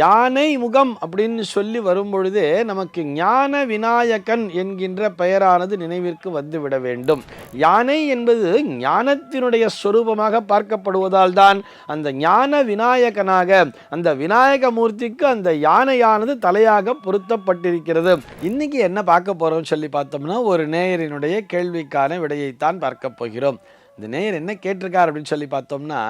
யானை முகம் அப்படின்னு சொல்லி வரும்பொழுதே நமக்கு ஞான விநாயகன் என்கின்ற பெயரானது நினைவிற்கு வந்துவிட வேண்டும். யானை என்பது ஞானத்தினுடைய சொரூபமாக பார்க்கப்படுவதால் தான் அந்த ஞான விநாயகனாக அந்த விநாயக மூர்த்திக்கு அந்த யானையானது தலையாக பொருத்தப்பட்டிருக்கிறது. இன்னைக்கு என்ன பார்க்க போகிறோம்னு சொல்லி பார்த்தோம்னா ஒரு நேயரினுடைய கேள்விக்கான விடையைத்தான் பார்க்க போகிறோம். இந்த நேயர் என்ன கேட்டிருக்கார் அப்படின்னு சொல்லி பார்த்தோம்னா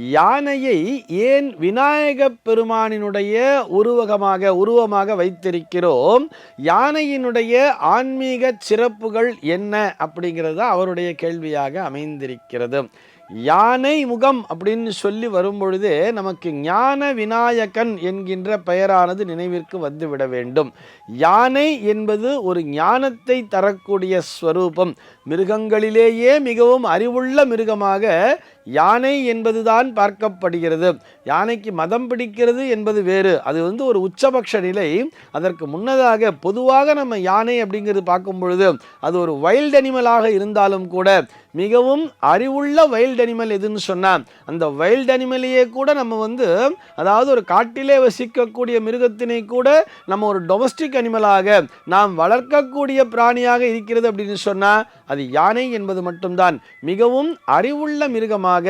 யானையை ஏன் விநாயகப் பெருமானினுடைய உருவகமாக உருவமாக வைத்திருக்கிறோம்? யானையினுடைய ஆன்மீக சிறப்புகள் என்ன? அப்படிங்கிறது அவருடைய கேள்வியாக அமைந்திருக்கிறது. யானை முகம் அப்படின்னு சொல்லி வரும்பொழுது நமக்கு ஞான விநாயகன் என்கின்ற பெயரானது நினைவிற்கு வந்துவிட வேண்டும். யானை என்பது ஒரு ஞானத்தை தரக்கூடிய ஸ்வரூபம். மிருகங்களிலேயே மிகவும் அறிவுள்ள மிருகமாக யானை என்பதுதான் பார்க்கப்படுகிறது. யானைக்கு மதம் பிடிக்கிறது என்பது வேறு. அது வந்து ஒரு உச்சபக்ஷ நிலை. அதற்கு முன்னதாக பொதுவாக நம்ம யானை அப்படிங்கிறது பார்க்கும் பொழுது அது ஒரு வைல்ட் அனிமலாக இருந்தாலும் கூட மிகவும் அறிவுள்ள வைல்ட் அனிமல் எதுன்னு சொன்னால் அந்த வைல்ட் அனிமலையே கூட நம்ம வந்து அதாவது ஒரு காட்டிலே வசிக்கக்கூடிய மிருகத்தினை கூட நம்ம ஒரு டொமஸ்டிக் அனிமலாக நாம் வளர்க்கக்கூடிய பிராணியாக இருக்கிறது அப்படின்னு சொன்னால் அது யானை என்பது மட்டும்தான். மிகவும் அறிவுள்ள மிருகமாக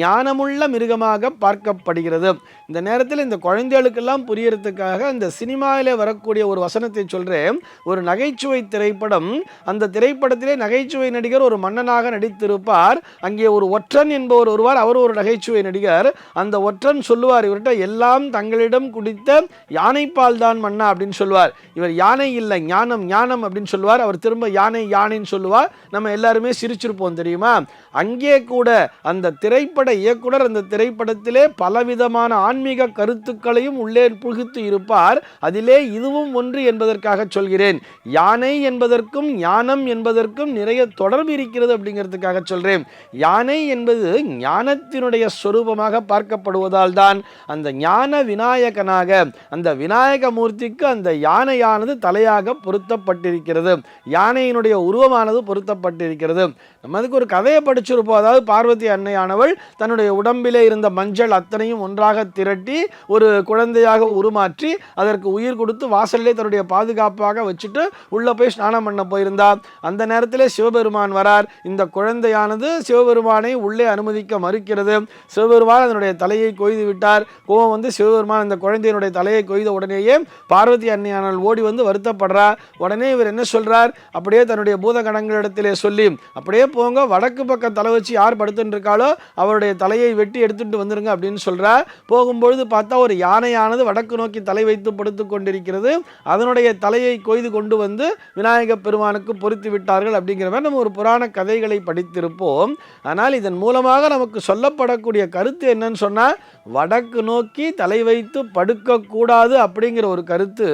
ஞானமுள்ள மிருகமாக பார்க்கப்படுகிறது. இந்த நேரத்தில் இந்த குழந்தைகளுக்கெல்லாம் புரியறதுக்காக இந்த சினிமாவிலே வரக்கூடிய ஒரு வசனத்தை சொல்கிறேன் ஒரு நகைச்சுவை திரைப்படம் அந்த திரைப்படத்திலே நகைச்சுவை நடிகர் ஒரு மன்னனாக நடித்திருப்பார் அங்கே ஒரு ஒற்றன் என்பவர் வருவார் அவர் ஒரு நகைச்சுவை நடிகர். அந்த ஒற்றன் சொல்லுவார் இவர்கிட்ட எல்லாம் தங்களிடம் குடித்த யானைப்பால் தான் மன்னா அப்படின்னு சொல்லுவார். இவர் யானை இல்லை ஞானம் ஞானம் அப்படின்னு சொல்லுவார். அவர் திரும்ப யானை யானைன்னு சொல்லுவார். நம்ம எல்லாருமே சிரிச்சிருப்போம் தெரியுமா? அங்கே கூட அந்த திரைப்பட இயக்குனர் அந்த திரைப்படத்திலே பலவிதமான ஆன்மீக கருத்துக்களையும் உள்ளே புகுத்து இருப்பார். அதிலே இதுவும் ஒன்று என்பதற்காக சொல்கிறேன். யானை என்பதற்கும் ஞானம் என்பதற்கும் நிறைய தொடர்பு இருக்கிறது அப்படிங்கிறது அப்படிங்கிறதுக்காக சொல்றேன். யானை என்பது ஞானத்தினுடைய சொரூபமாக பார்க்கப்படுவதால் தான் அந்த ஞான விநாயகனாக அந்த விநாயக மூர்த்திக்கு அந்த யானையானது தலையாக பொருத்தப்பட்டிருக்கிறது. யானையினுடைய உருவமானது பொருத்தப்பட்டிருக்கிறது. நம்ம அதுக்கு ஒரு கதையை படிச்சிருப்போம். அதாவது பார்வதி அன்னையானவள் தன்னுடைய உடம்பிலே இருந்த மஞ்சள் அத்தனையும் ஒன்றாக திரட்டி ஒரு குழந்தையாக உருமாற்றி அதற்கு உயிர் கொடுத்து வாசல்லே தன்னுடைய பாதுகாப்பாக வச்சுட்டு உள்ளே போய் ஸ்நானம் பண்ண போயிருந்தா. அந்த நேரத்திலே சிவபெருமான் வரார். இந்த குழந்தையானது சிவபெருமானை உள்ளே அனுமதிக்க மறுக்கிறது. சிவபெருமான் அதனுடைய தலையை கொய்து விட்டார். கோவம் வந்து சிவபெருமான் அந்த குழந்தையினுடைய தலையை கொய்த உடனேயே பார்வதி அன்னையானவள் ஓடி வந்து வருத்தப்படுறார் உடனே இவர் என்ன சொல்றார்? அப்படியே தன்னுடைய பூதகணங்களிடத்திலே சொல்லி அப்படியே போங்க வடக்கு பக்கம் தலை வச்சு யார் படுத்துட்டு இருக்காளோ அவருடைய தலையை வெட்டி எடுத்துட்டு வந்துருங்க அப்படின்னு சொல்றா. போகும்பொழுது பார்த்தா ஒரு யானையானது வடக்கு நோக்கி தலை வைத்து படுத்து கொண்டிருக்கிறது. அதனுடைய தலையை கொய்து கொண்டு வந்து விநாயக பெருமானுக்கு பொருத்தி விட்டார்கள் அப்படிங்கிற மாதிரி நம்ம ஒரு புராண கதைகளை படித்திருப்போம். ஆனால் இதன் மூலமாக நமக்கு சொல்லப்படக்கூடிய கருத்து என்னன்னு சொன்னால் வடக்கு நோக்கி தலை வைத்து படுக்கக்கூடாது அப்படிங்கிற ஒரு கருத்து.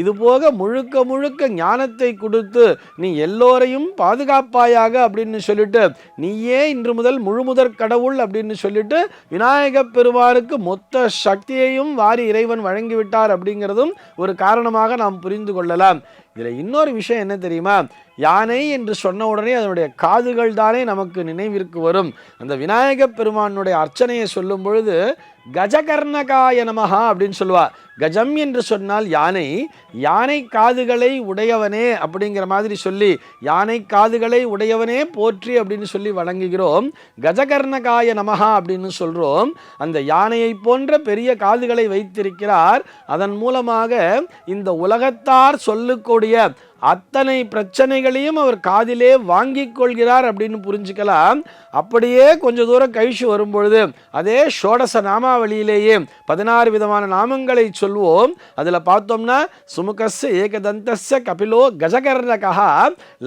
இது போக முழுக்க முழுக்க ஞானத்தை கொடுத்து நீ எல்லோரையும் பாதுகாப்பாயாக அப்படின்னு சொல்லிட்டு நீயே இன்று முதல் முழுமுதற் கடவுள் அப்படின்னு சொல்லிட்டு விநாயக பெருமாருக்கு மொத்த சக்தியையும் வாரி இறைவன் வழங்கிவிட்டார் அப்படிங்கிறதும் ஒரு காரணமாக நாம் புரிந்து கொள்ளலாம். இதில் இன்னொரு விஷயம் என்ன தெரியுமா? யானை என்று சொன்ன உடனே அதனுடைய காதுகள் தானே நமக்கு நினைவிற்கு வரும். அந்த விநாயக பெருமானுடைய அர்ச்சனையை சொல்லும் பொழுது கஜகர்ணகாய நமகா அப்படின்னு சொல்லுவா. கஜம் என்று சொன்னால் யானை யானை காதுகளை உடையவனே அப்படிங்கிற மாதிரி சொல்லி யானை காதுகளை உடையவனே போற்றி அப்படின்னு சொல்லி வணங்குகிறோம். கஜகர்ணகாய நமகா அப்படின்னு சொல்கிறோம் அந்த யானையை போன்ற பெரிய காதுகளை வைத்திருக்கிறார். அதன் மூலமாக இந்த உலகத்தார் சொல்லக்கூடிய அத்தனை பிரச்சனைகளையும் அவர் காதிலே வாங்கிக் கொள்கிறார் அப்படின்னு புரிஞ்சுக்கலாம். அப்படியே கொஞ்ச தூரம் கழிச்சு வரும்பொழுது அதே ஷோடச நாமாவளியிலேயே பதினாறு விதமான நாமங்களை சொல்வோம். அதில் பார்த்தோம்னா சுமுகஸ் ஏகதந்தஸ்ய கபிலோ கஜகர்ணகா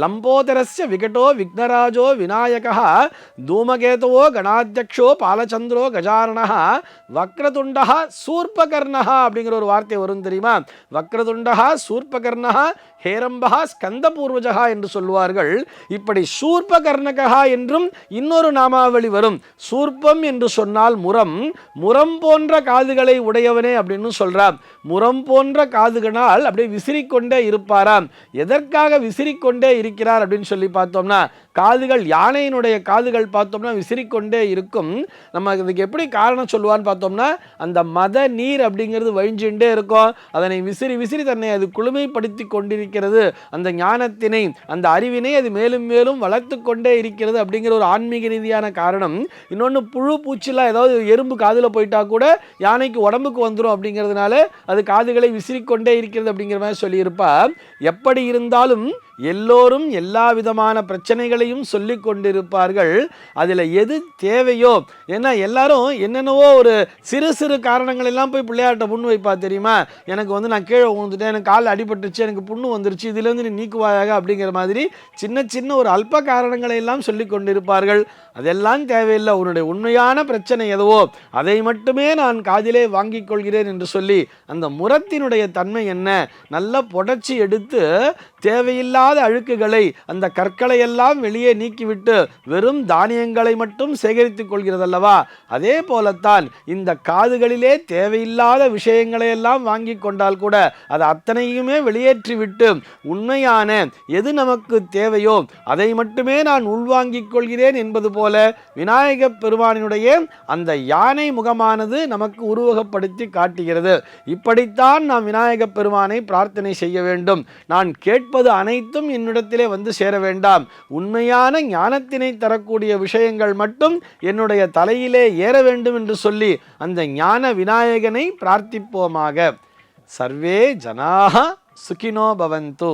லம்போதரஸ்ய விகடோ விக்னராஜோ விநாயகா தூமகேதவோ கணாத்தியக்ஷோ பாலச்சந்திரோ கஜாரணா வக்ரதுண்டா சூர்பகர்ணா அப்படிங்கிற ஒரு வார்த்தை வரும் தெரியுமா? வக்ரதுண்டா சூர்பகர்ணா ஹேரம்பகா ஸ்கந்த பூர்வஜகா என்று சொல்வார்கள் இப்படி சூர்பகர்ணகா என்றும் இன்னொரு நாமாவளி வரும். சூர்ப்பம் என்று சொன்னால் முரம். முரம் போன்ற காதுகளை உடையவனே அப்படின்னு சொல்கிறான் முரம் போன்ற காதுகளால் அப்படியே விசிறிக்கொண்டே இருப்பாராம். எதற்காக விசிறிக்கொண்டே இருக்கிறார் அப்படின்னு சொல்லி பார்த்தோம்னா காதுகள் யானையினுடைய காதுகள் பார்த்தோம்னா விசிறிக்கொண்டே இருக்கும். நம்ம இதுக்கு எப்படி காரணம் சொல்லுவான்னு பார்த்தோம்னா அந்த மத நீர் அப்படிங்கிறது வழிஞ்சுட்டே இருக்கும். அதனை விசிறி விசிறி தன்னை அது குளுமைப்படுத்தி கொண்டிருக்கிறது. அந்த ஞானத்தினை அந்த அறிவினை அது மேலும் மேலும் வளர்த்து கொண்டே இருக்கிறது அப்படிங்கிற ஒரு ஆன்மீக ரீதியான காரணம். இன்னொன்று புழு பூச்சிலாம் ஏதாவது எறும்பு காதில் போயிட்டா கூட யானைக்கு உடம்புக்கு வந்துடும் அப்படிங்கிறதுனால அது காதுகளை விசிறிக்கொண்டே இருக்கிறது அப்படிங்கிற மாதிரி சொல்லியிருப்பா. எப்படி இருந்தாலும் எல்லோரும் எல்லா விதமான பிரச்சனைகளையும் சொல்லி கொண்டிருப்பார்கள். அதில் எது தேவையோ ஏன்னா எல்லாரும் என்னென்னவோ ஒரு சிறு சிறு காரணங்கள் எல்லாம் போய் பிள்ளையார்கிட்ட புண்ணு வைப்பா தெரியுமா? எனக்கு வந்து நான் கீழே விழுந்துட்டேன் எனக்கு கால் அடிபட்டுச்சு எனக்கு புண்ணு வந்துருச்சு இதுலேருந்து நீ நீக்குவாயாக அப்படிங்கிற மாதிரி சின்ன சின்ன ஒரு அல்ப காரணங்களை எல்லாம் சொல்லி கொண்டிருப்பார்கள். அதெல்லாம் தேவையில்லை. உன்னுடைய உண்மையான பிரச்சனை எதுவோ அதை மட்டுமே நான் காதிலே வாங்கிக் கொள்கிறேன் என்று சொல்லி அந்த முரத்தினுடைய தன்மை என்ன? நல்லா புடச்சி எடுத்து தேவையில்லாத அழுக்குகளை அந்த கற்களை எல்லாம் வெளியே நீக்கிவிட்டு வெறும் தானியங்களை மட்டும் சேகரித்துக் கொள்கிறதல்லவா? அதே போலத்தான் இந்த காதுகளிலே தேவையில்லாத விஷயங்களை எல்லாம் வாங்கி கொண்டால் கூட அது அத்தனையுமே வெளியேற்றிவிட்டு உண்மையான எது நமக்கு தேவையோ அதை மட்டுமே நான் உள்வாங்கிக் கொள்கிறேன் என்பது போல விநாயக பெருமானினுடைய அந்த யானை முகமானது நமக்கு உருவகப்படுத்தி காட்டுகிறது. இப்படித்தான் நாம் விநாயக பெருமானை பிரார்த்தனை செய்ய வேண்டும். நான் கேட்பது அனைத்தும் என்னிடத்திலே வந்து சேர வேண்டாம். உண்மையான ஞானத்தினை தரக்கூடிய விஷயங்கள் மட்டும் என்னுடைய தலையிலே ஏற வேண்டும் என்று சொல்லி அந்த ஞான விநாயகனை பிரார்த்திப்போமாக. சர்வே ஜனாக சுகினோ பவந்து.